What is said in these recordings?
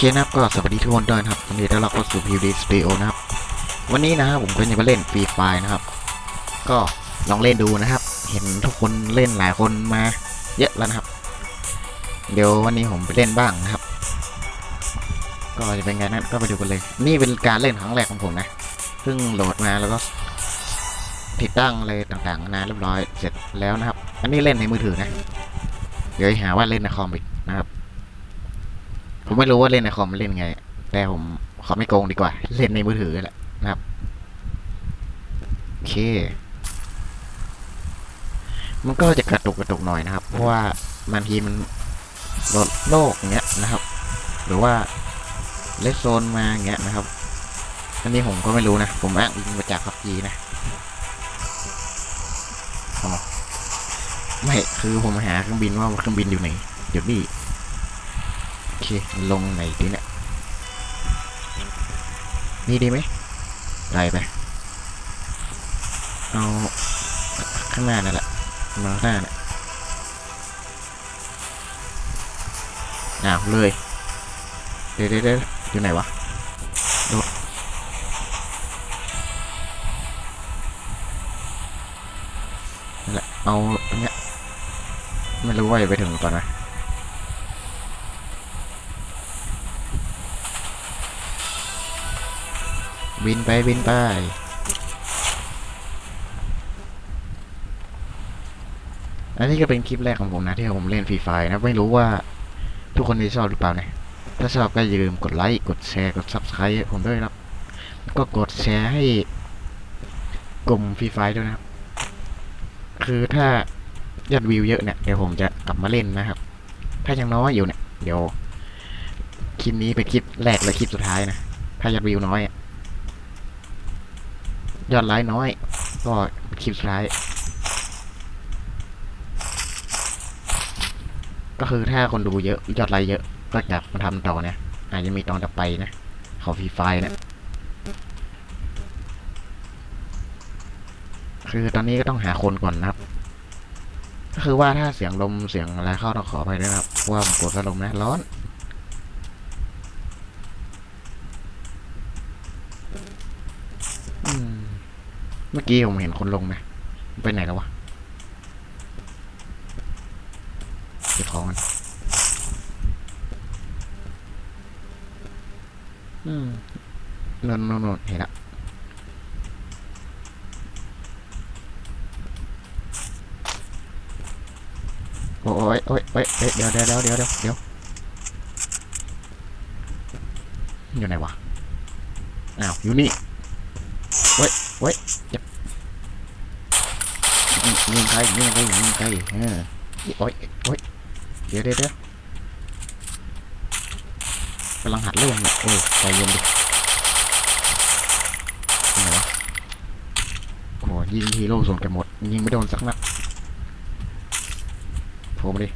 โอเคนะครับก็สวัสดีทุกคนด้วยนะครับวันนี้ต้อนรับเข้าสู่ PVD Studio นะครับ วันนี้นะครับผมก็จะมาเล่นฟรีไฟนะครับ ก็ลองเล่นดูนะครับ เห็นทุกคนเล่นหลายคนมาเยอะแล้วนะครับ เดี๋ยววันนี้ผมไปเล่นบ้างนะครับ ก็จะเป็นไงนั้นก็ไปดูกันเลย นี่เป็นการเล่นครั้งแรกของผมนะเพิ่งโหลดมาแล้วก็ติดตั้งอะไรต่างๆนานเรียบร้อยเสร็จแล้วนะครับ อันนี้เล่นในมือถือนะ เดี๋ยวหาว่าเล่นในคอมอีกนะครับ ผมไม่รู้ว่าเล่นในคอมเล่นไง แต่ผมขอไม่โกงดีกว่า เล่นในมือถือแหละนะครับ โอเค มันก็จะกระตุกกระตุกหน่อยนะครับ เพราะว่าบางทีมันลดโลกอย่างเงี้ยนะครับ หรือว่าเลสโซนมาอย่างเงี้ยนะครับ อันนี้ผมก็ไม่รู้นะ ผมอ้างอิงมาจากพับจีนะอ๋อไม่ คือผมหาเครื่องบินว่าเครื่องบินอยู่ไหน เดี๋ยวนี้ ลงไหนดีเนี่ย นี่ดีไหมไล่ไป เอาข้างหน้านั่นแหละ มาข้างหน้าเนี่ยอ้าวเลยเดี๋ยวเดี๋ยวเดี๋ยวอยู่ไหนวะโดดนั่นแหละ เอาเนี้ยไม่รู้ว่าจะไปถึงตอนไหน บินไปบินไปอันนี้ก็เป็นคลิปแรกของผมนะที่ผมเล่นฟรีไฟนะไม่รู้ว่าทุกคนจะชอบหรือเปล่านะถ้าชอบก็อย่าลืมกดไลค์กดแชร์กด subscribe ให้ผมด้วยนะครับ ก็กดแชร์ให้กลุ่มฟรีไฟด้วยนะครับ คือถ้ายอดวิวเยอะเนี่ยเดี๋ยวผมจะกลับมาเล่นนะครับ ถ้ายังน้อยอยู่เนี่ยเดี๋ยวคลิปนี้เป็นคลิปแรกและคลิปสุดท้ายนะ ถ้ายอดวิวน้อยอะ ยอดไลค์น้อย ก็คลิปสุดท้าย ก็คือถ้าคนดูเยอะ ยอดไลค์เยอะ ก็จะมาทำต่อเนี่ย อาจจะมีตอนต่อไปนะเขาฟรีไฟนะคือตอนนี้ก็ต้องหาคนก่อนนะครับ ก็คือว่าถ้าเสียงลมเสียงอะไรเข้าต้องขอไปด้วยนะครับ ว่าผมปวดพัดลมนะร้อน อืม เมื่อกี้ผมเห็นคนลงนะไปไหนแล้ววะเก็บของมันอืมนนนนนเห็นละโอ้ยโอ้ยโอ้ยเอ้ยเดี๋ยวเดี๋ยวเดี๋ยวเดี๋ยวเดี๋ยวเดี๋ยวอยู่ไหนวะ อ้าว อยู่นี่เว้ยเว้ยเจ็บ ยิงใครยิงใครยิงใครเออโอ้ยโอ้ยเดี๋ยวเดี๋ยวเดี๋ยวกำลังหัดเล่นเนี่ยโอ้ยใจเย็นดิไหนวะโอ้ยิงฮีโร่ส่วนกันหมด ยิงไม่โดนสักนัดโผล่มาดิ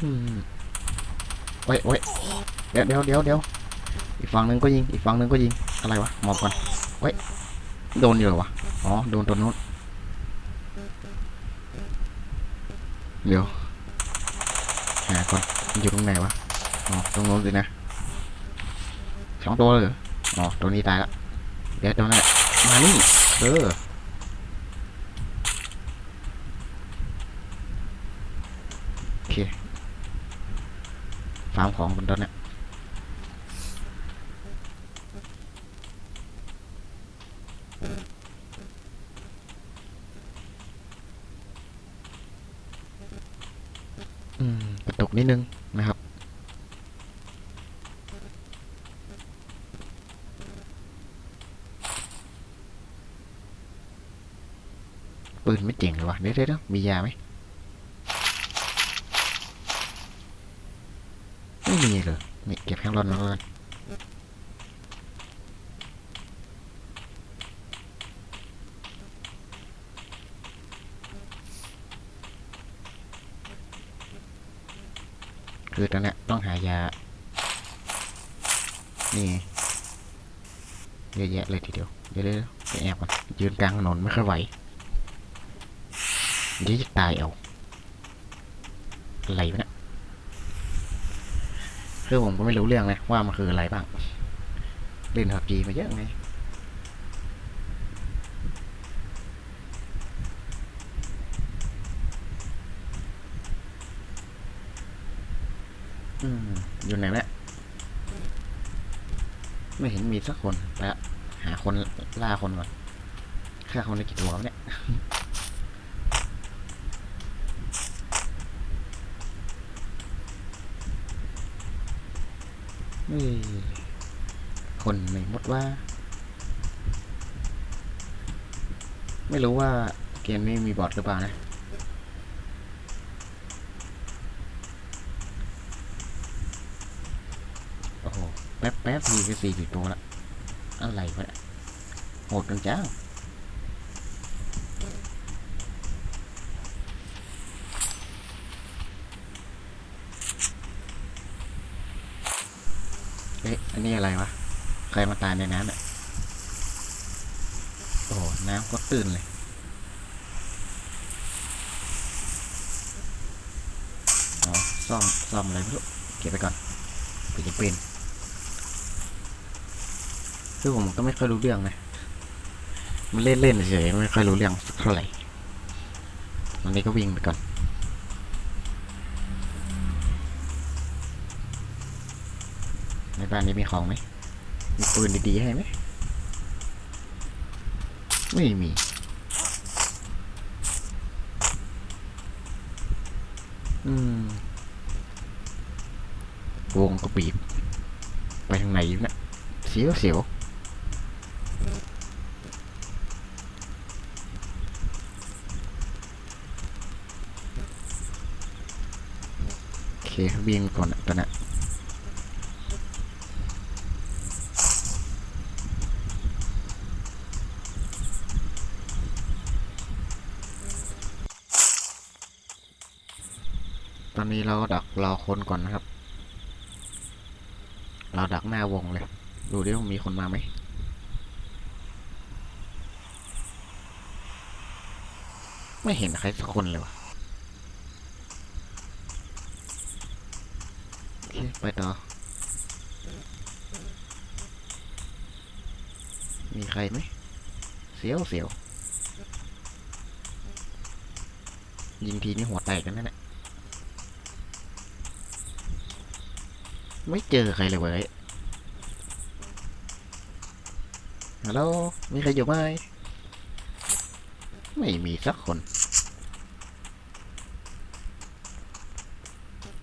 อืมโอ้ยโอ้ยเดี๋ยวเดี๋ยวเดี๋ยวเดี๋ยวอีกฝั่งหนึ่งก็ยิง อีกฝั่งหนึ่งก็ยิง อะไรวะ หมอบก่อน เว้ย โดนอยู่เหรอวะ อ๋อ โดนตัวนู้นเดี๋ยว หาก่อนมันอยู่ตรงไหนวะ อ๋อ ตรงนู้นสินะสองตัวเลยอ๋อ ตัวนี้ตายละ เดี๋ยวตัวนั้นแหละมานี่ เออโอเคฟาร์มของบนต้นเนี่ย อืมกระตุก นิดนึงนะครับ ปืนไม่เจ๋งเลยวะเดี๋ยวเดี๋ยวเดี๋ยวมียาไหมไม่มีเลยนี่เก็บแห้งรอนมาแล้ว คือตอนเนี้ยต้องหายา นี่เยอะแยะเลยทีเดียวเดี๋ยวเดี๋ยว เดี๋ยวไปแอบก่อนยืนกลางถนนไม่ค่อยไหวเดี๋ยวจะตายเอาอะไรวะเนี่ยคือผมก็ไม่รู้เรื่องนะว่ามันคืออะไรบ้าง เล่นพับจีมาเยอะไง อืมอยู่ไหนวะเนี่ยไม่เห็นมีสักคนไปละหาคนล่าคนก่อนฆ่าคนได้กี่ตัวเนี่ยคนไหนหมดว่า ไม่รู้ว่าเกมนี้มีบอทหรือเปล่านะ โอ้โห แป๊บแป๊บมีไปสี่สิบตัวละอะไรวะโหดกันจ้าเอ๊ะอันนี้อะไรวะ ใครมาตายในน้ำเนี่ยโอ้น้ำก็ตื้นเลยอ๋อซ่อมซ่อมอะไรไม่รู้เก็บไปก่อนเผื่อจะเป็น คือผมก็ไม่ค่อยรู้เรื่องนะมันเล่นเล่นๆเฉยไม่ค่อยรู้เรื่องสักเท่าไหร่ตอนนี้ก็วิ่งไปก่อน ในบ้านนี้มีของไหมมีปืนดีๆให้ไหมไม่มีอืมวงก็บีบ ไปทางไหนอยู่นี่ยเสียวเสียว เควิ่งก่อนอะตอนนั้นตอนนี้เราดักรอคนก่อนนะครับ เราดักหน้าวงเลย ดูดิว่ามีคนมาไหมไม่เห็นใครสักคนเลยวะโอเค ไปต่อ มีใครไหม เสียวเสียว ยิงทีนี่หัวแตกกันนั่นแหละ ไม่เจอใครเลยเว้ยฮัลโหล มีใครอยู่ไหม ไม่มีสักคน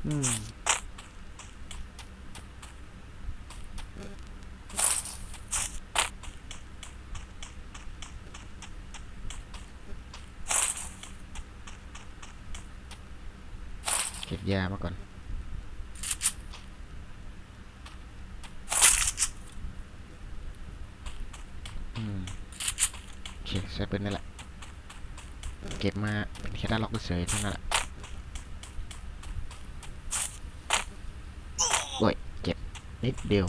อืม ยามาก่อน อืมโอเคใช้ปืนนั่นแหละ เก็บมาเป็นแค่ด้านล็อกเฉยๆเท่านั้นแหละโอ้ยเจ็บนิดเดียว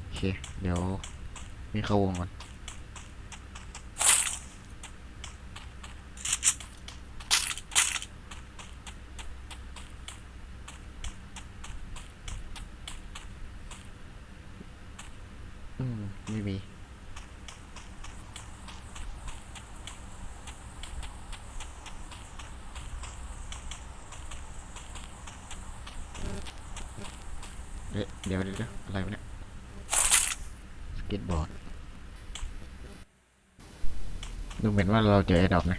โอเค เดี๋ยวมีเข้าวงก่อน อืม ไม่มี เอ๊ะเดี๋ยวเดี๋ยวอะไรวะเนี่ย สเก็ตบอร์ด ดูเหมือนว่าเราเจอไอ้ดอกนะ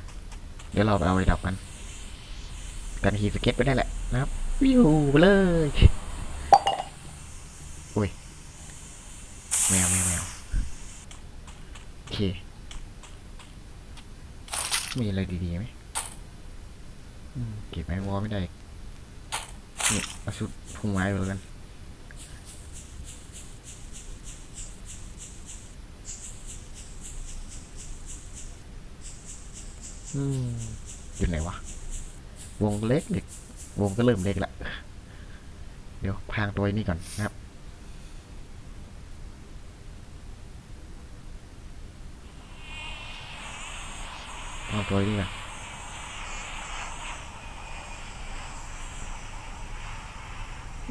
เดี๋ยวเราไปเอาไอ้ดอกกันกันขี่สเก็ตไปได้แหละนะครับ วิวเลยอุ้ย แมวแมวแมวโอเค มีอะไรดีๆไหมอืมเก็บไม้วอลไม่ได้นี่เอาชุดพุ่งไม้ไปแล้วกันอืมอยู่ไหนวะ วงเล็กเล็ก วงก็เริ่มเล็กละ เดี๋ยวพรางตัวไอ้นี่ก่อนนะครับ ตัวนี้นะ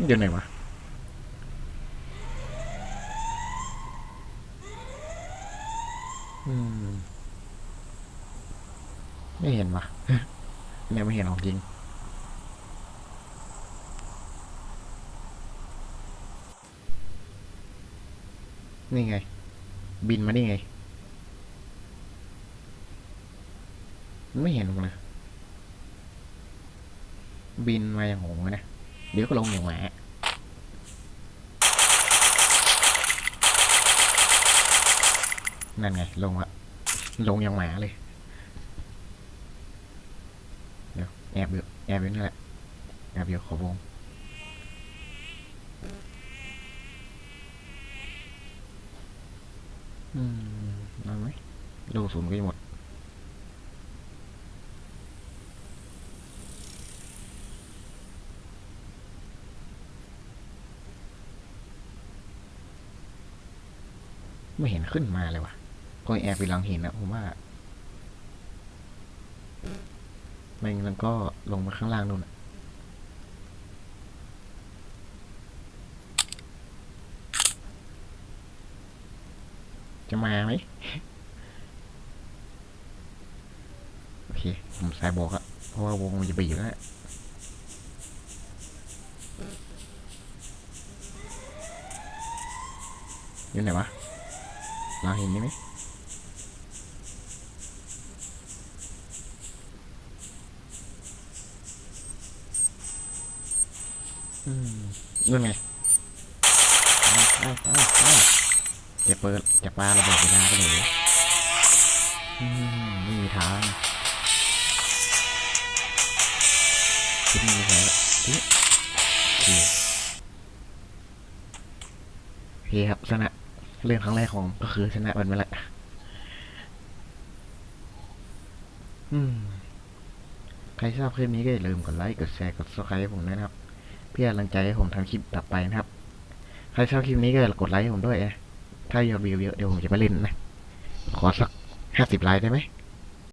อยู่ไหนวะไม่เห็นวะเนี่ยไม่เห็นออกจริง นี่ไง บินมานี่ไง ไม่เห็นผมเลยบินมาอย่างหงนะ เดี๋ยวก็ลงอย่างหมานั่นไง ลงละลงอย่างหมาเลย เดี๋ยวแอบอยู่แอบอยู่นั่นแหละแอบอยู่ขอบวงอืมนั่นไหมลูกศูนย์ก็จะหมด ไม่เห็นขึ้นมาเลยวะก็แอบไปหลังเหินนะผมว่าไม่งั้นก็ลงมาข้างล่างนู่นจะมาไหมโอเค ผมสายบอกอะเพราะว่าวงมันจะบีบแล้วอยู่ไหนวะ เราเห็นไหมอืมนู่นไงไปไปไปไปจะเปิดจะปลาระเบิดเวลาไปเลยอืมไม่มีทางคิดมีแผลทิ้งโอเคโอเคครับชนะ เรื่องครั้งแรกของก็คือชนะมันไปละใครชอบคลิปนี้ก็อย่าลืมกดไลค์ กดแชร์ กด subscribe ให้ผมด้วยนะครับ เพื่อกำลังใจให้ผมทำคลิปต่อไปนะครับ ใครชอบคลิปนี้ก็กดไลค์ให้ผมด้วยนะ ถ้ายอดวิวเยอะเดี๋ยวผมจะไปเล่นนะ ขอสักห้าสิบไลค์ได้ไหม